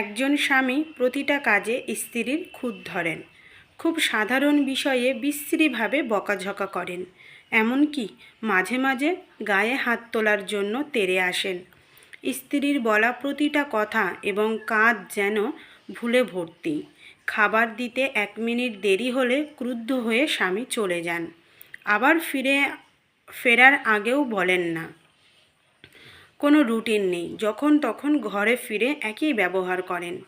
একজন স্বামী প্রতিটা কাজে স্ত্রীর খুঁত ধরেন, খুব সাধারণ বিষয়ে বিশ্রীভাবে বকাঝকা করেন। এমনকি মাঝে মাঝে গায়ে হাত তোলার জন্য তেড়ে আসেন। স্ত্রীর বলা প্রতিটা কথা এবং কাজ যেন ভুলে ভর্তি। খাবার দিতে এক মিনিট দেরি হলে ক্রুদ্ধ হয়ে স্বামী চলে যান। আবার ফিরে, ফেরার আগেও বলেন না। কোনো রুটিন নেই। যখন তখন ঘরে ফিরে একই ব্যবহার করেন।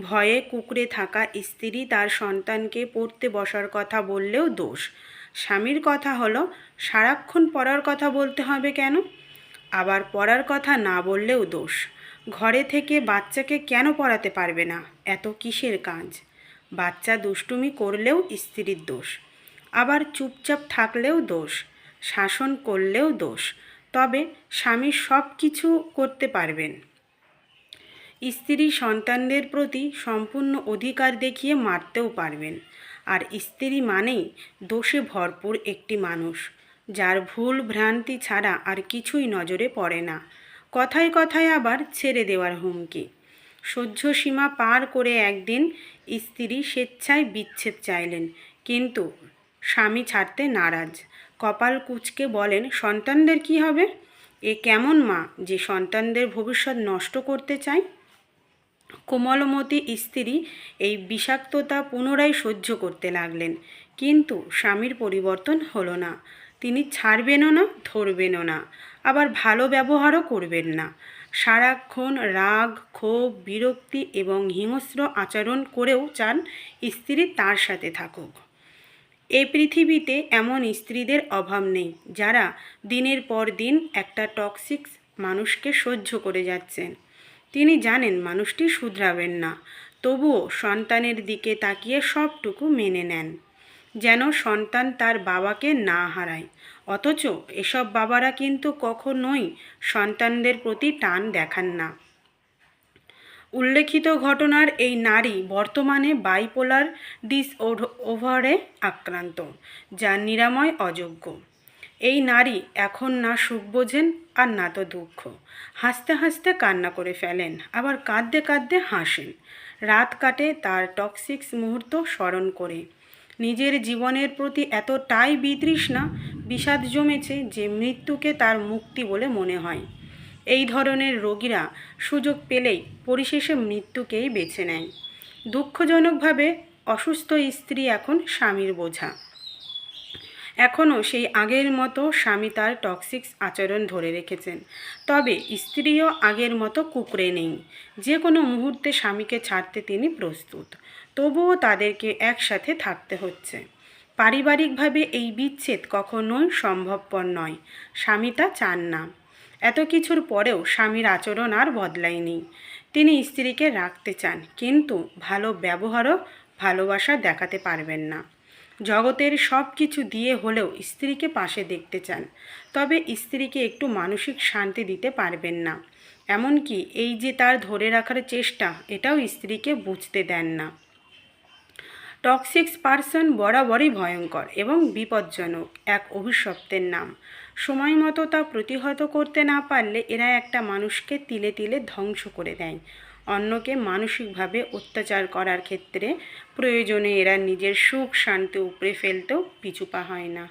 ভয়ে কুকড়ে থাকা স্ত্রী তার সন্তানকে পড়তে বসার কথা বললেও দোষ। স্বামীর কথা হলো, সারাক্ষণ পড়ার কথা বলতে হবে কেন? আবার পড়ার কথা না বললেও দোষ। ঘরে থেকে বাচ্চাকে কেন পড়াতে পারবে না? এত কিসের কাজ? বাচ্চা দুষ্টুমি করলেও স্ত্রীর দোষ। আবার চুপচাপ থাকলেও দোষ। শাসন করলেও দোষ। তবে স্বামী সব কিছু করতে পারবেন। স্ত্রী সন্তানদের প্রতি সম্পূর্ণ অধিকার দেখিয়ে মারতেও পারবেন। আর স্ত্রী মানেই দোষে ভরপুর একটি মানুষ, যার ভুল ভ্রান্তি ছাড়া আর কিছুই নজরে পড়ে না। কথায় কথায় আবার ছেড়ে দেওয়ার হুমকি। সহ্য সীমা পার করে একদিন স্ত্রী স্বেচ্ছায় বিচ্ছেদ চাইলেন, কিন্তু স্বামী ছাড়তে নারাজ। কপাল কুচকে বলেন, সন্তানদের কি হবে? এ কেমন মা যে সন্তানদের ভবিষ্যৎ নষ্ট করতে চায়? কোমলমতি স্ত্রী এই বিষাক্ততা পুনরায় সহ্য করতে লাগলেন। কিন্তু স্বামীর পরিবর্তন হলো না। তিনি ছাড়বেনও না, ধরবেনও না। আবার ভালো ব্যবহারও করবেন না। সারাক্ষণ রাগ, ক্ষোভ, বিরক্তি এবং হিংস্র আচরণ করেও চান স্ত্রী তার সাথে থাকুক। এই পৃথিবীতে এমন স্ত্রীদের অভাব নেই, যারা দিনের পর দিন একটা টক্সিক মানুষকে সহ্য করে যাচ্ছেন। তিনি জানেন মানুষটি শুধরাবেন না, তবুও সন্তানের দিকে তাকিয়ে সবটুকু মেনে নেন। যেন সন্তান তার বাবাকে না হারায়, অথচ এসব বাবারা কিন্তু কখনোই সন্তানদের প্রতি টান দেখান না। উল্লেখিত ঘটনার এই নারী বর্তমানে বাইপোলার ডিসওভারে আক্রান্ত, যা নিরাময় অযোগ্য। এই নারী এখন না সুখ বোঝেন আর না তো দুঃখ। হাসতে হাসতে কান্না করে ফেলেন, আবার কাঁদতে কাঁদতে হাসেন। রাত কাটে তার টক্সিক্স মুহূর্ত স্মরণ করে। নিজের জীবনের প্রতি এতটাই বিতৃষ্ণা, বিষাদ জমেছে যে মৃত্যুকে তার মুক্তি বলে মনে হয়। এই ধরনের রোগীরা সুযোগ পেলেই পরিশেষে মৃত্যুকেই বেছে নেয়। দুঃখজনকভাবে অসুস্থ স্ত্রী এখন স্বামীর বোঝা। এখনও সেই আগের মতো স্বামী তার টক্সিক্স আচরণ ধরে রেখেছেন। তবে স্ত্রীও আগের মতো কুকড়ে নেই। যে কোনো মুহূর্তে স্বামীকে ছাড়তে তিনি প্রস্তুত। তবুও তাদেরকে একসাথে থাকতে হচ্ছে। পারিবারিকভাবে এই বিচ্ছেদ কখনোই সম্ভবপর নয়। স্বামী তা চান না। এত কিছুর পরেও স্বামীর আচরণ আর বদলায়নি। তিনি স্ত্রীকে রাখতে চান, কিন্তু ভালো ব্যবহারও ভালোবাসা দেখাতে পারবেন না। জগতের সব কিছু দিয়ে হলেও স্ত্রীকে পাশে দেখতে চান, তবে স্ত্রীকে একটু মানসিক শান্তি দিতে পারবেন না। এমনকি এই যে তার ধরে রাখার চেষ্টা, এটাও স্ত্রীকে বুঝতে দেন না। টক্সিক্স পার্সন বরাবরই ভয়ঙ্কর এবং বিপজ্জনক, এক অভিশপ্তের নাম। সময় মতো তা প্রতিহত করতে না পারলে এরা একটা মানুষকে তিলে তিলে ধ্বংস করে দেয়। অন্যকে মানসিকভাবে অত্যাচার করার ক্ষেত্রে প্রয়োজনে এরা নিজের সুখ শান্তি উপড়ে ফেলতেও পিছুপা হয় না।